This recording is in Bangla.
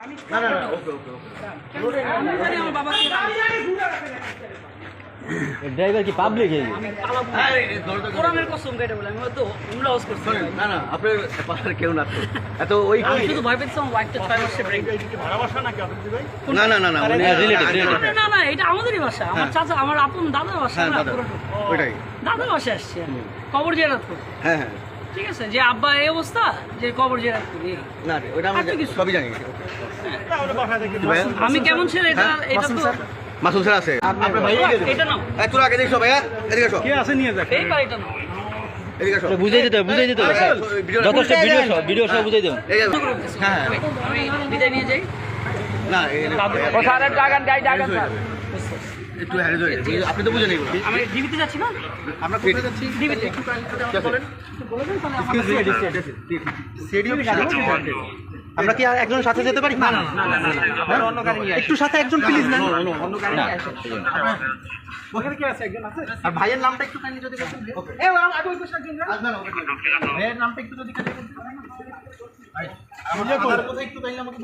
না না না ওকে ওকে ওকে। আমি জানি আমার বাবাকে ড্রাইভার কি পাবলিক এই? আরে, এই দরজা খুলে- কোরআনের কসম কেটে বলে আমি হয়তো লস করছি। না না আপনার পাড়ার কেউ না তো এত ওই আমি শুধু ভয় পেয়েছি আমার ওয়াইফটা ছয় মাসে ব্রেক না না না না উনি হ্যাঁ। না না এটা আমাদেরই বাসা। আমার চাচা আমার আপন দাদার বাসা। হ্যাঁ না। ওইটাই। দাদার বাসায় আসছি। আমি। কবর করি হ্যাঁ হ্যাঁ। ঠিক আছে যে আব্বা এই অবস্থা যে কবর জেরাত করি না রে, ওইটা আমি। সবই জানি আমি কেমন ছেলে এটা হ্যাঁ, এটা তো মাসুম স্যার আছে আপনার ভাইয়া এটা নাও এই তোরা আগে দেখছ ভাইয়া এদিকে এসো আছে নিয়ে যাক এই বাড়িটা নাও এদিকে এসো বুঝাই দিতে বুঝাই যথেষ্ট ভিডিও সহ ভিডিও সহ বুঝাই দেবেন হ্যাঁ হ্যাঁ আমি বিদায় নিয়ে যাই না হ্যাঁ ধরে আপনি তো বুঝেন এগুলো আমি ডিবিতে যাচ্ছি না আমরা কোথায় যাচ্ছি ডিবিতে বলেন আমরা কি আর একজন সাথে যেতে পারি না না একটু সাথে একজন প্লিজ না আর ভাইয়ের নামটা একটু কাইন্ডলি যদি বলতেন এ আগে ওই পাশে একজন ভাইয়ের নামটা একটু যদি কাইন্ডলি বলতেন আমার কোথায় একটু কাইন্ডলি আমাকে